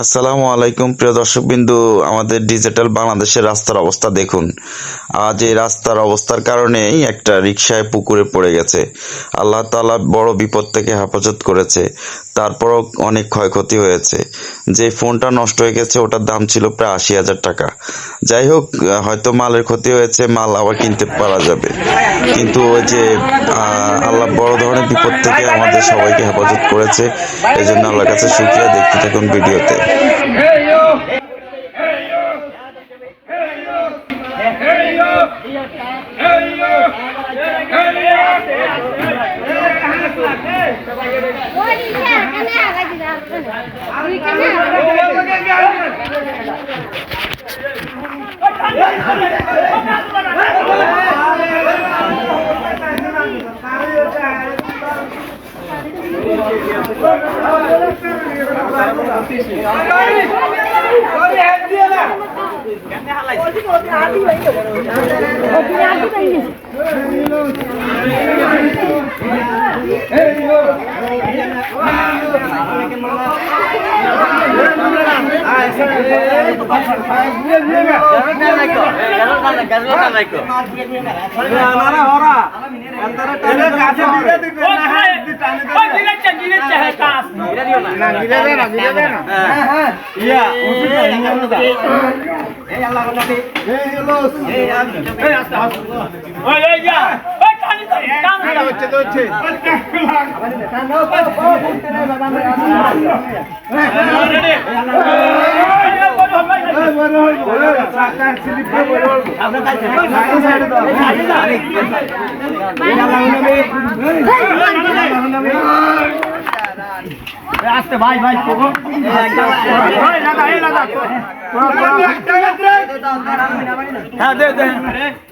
আসসালামু আলাইকুম, প্রিয় দর্শক বিন্দু আমাদের ডিজিটাল বাংলাদেশের রাস্তার অবস্থা দেখুন। আজ এই রাস্তার অবস্থার কারণেই একটা রিক্সায় পুকুরে পড়ে গেছে। আল্লাহ তালা বড় বিপদ থেকে হেফাজত করেছে। তারপরও অনেক ক্ষয়ক্ষতি হয়েছে। যে ফোনটা নষ্ট হয়ে গেছে ওটার দাম ছিল প্রায় আশি হাজার টাকা যাই হোক হয়তো মালের ক্ষতি হয়েছে মাল আবার কিনতে পারা যাবে কিন্তু ওই যে আল্লাহ বড় ধরনের বিপদ থেকে আমাদের সবাইকে হেফাজত করেছে এই জন্য আল্লাহর কাছে শুক্রিয়া দেখতে থাকুন ভিডিওতে ভাই এই হ্যাঁ হ্যাঁ হ্যাঁ দে এই যে আস্তে ফের গতি হয়। আজকাল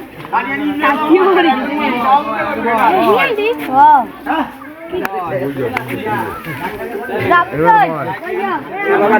দড়া